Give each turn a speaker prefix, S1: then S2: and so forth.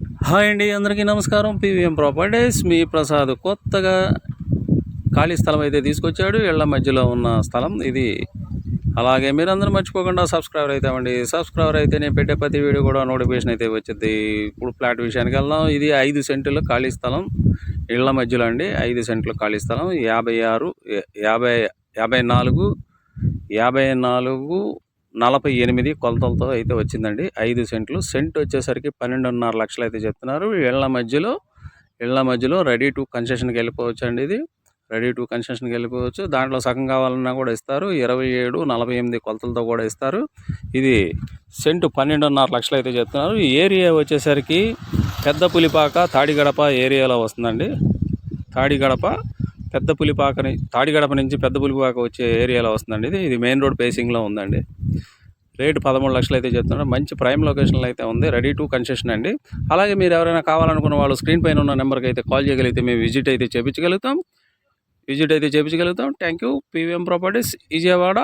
S1: Hi అండి అందరికీ నమస్కారం. పీవీఎం ప్రాపర్టీస్ మీ ప్రసాద్ కొత్తగా ఖాళీ స్థలం అయితే తీసుకొచ్చాడు. ఇళ్ళ మధ్యలో ఉన్న స్థలం ఇది. అలాగే మీరందరూ మర్చిపోకుండా సబ్స్క్రైబర్ అయితే అండి సబ్స్క్రైబర్ అయితే నేను పెట్టే ప్రతి వీడియో కూడా నోటిఫికేషన్ అయితే వచ్చింది. ఇప్పుడు ఫ్లాట్ విషయానికి వెళ్దాం. ఇది ఐదు సెంట్లు ఖాళీ స్థలం. ఇళ్ళ మధ్యలో అండి ఐదు సెంట్లు ఖాళీ స్థలం. యాభై ఆరు యాభై యాభై నాలుగు యాభై నాలుగు నలభై ఎనిమిది కొలతలతో అయితే వచ్చిందండి. ఐదు సెంట్లు. సెంట్ వచ్చేసరికి పన్నెండున్నర లక్షలు అయితే చెప్తున్నారు. ఇళ్ళ మధ్యలో ఇళ్ళ మధ్యలో రెడీ టు కన్స్ట్రక్షన్కి వెళ్ళిపోవచ్చు అండి ఇది. రెడీ టు కన్స్ట్రక్షన్కి వెళ్ళిపోవచ్చు. దాంట్లో సగం కావాలన్నా కూడా ఇస్తారు. ఇరవై ఏడు నలభై ఎనిమిది కొలతలతో కూడా ఇస్తారు. ఇది సెంటు పన్నెండున్నర లక్షలు అయితే చెప్తున్నారు. ఈ ఏరియా వచ్చేసరికి పెద్ద పులిపాక తాడిగడప ఏరియాలో వస్తుందండి. తాడిగడప పెద్ద పులిపాకని తాడిగడప నుంచి పెద్ద పులిపాక వచ్చే ఏరియాలో వస్తుందండి ఇది. ఇది మెయిన్ రోడ్ పేసింగ్లో ఉందండి. రేటు పదమూడు లక్షలు అయితే చెప్తున్నారు. మంచి ప్రైమ్ లొకేషన్లో అయితే ఉంది. రెడీ టు కన్సెషన్ అండి. అలాగే మీరు ఎవరైనా కావాలనుకున్న వాళ్ళు స్క్రీన్ పైన ఉన్న నెంబర్కి అయితే కాల్ చేయగలిగితే మేము విజిట్ అయితే చేపించగలుగుతాం. విజిట్ అయితే చేపించగలుగుతాం. Thank you. PVM properties Vijayawada.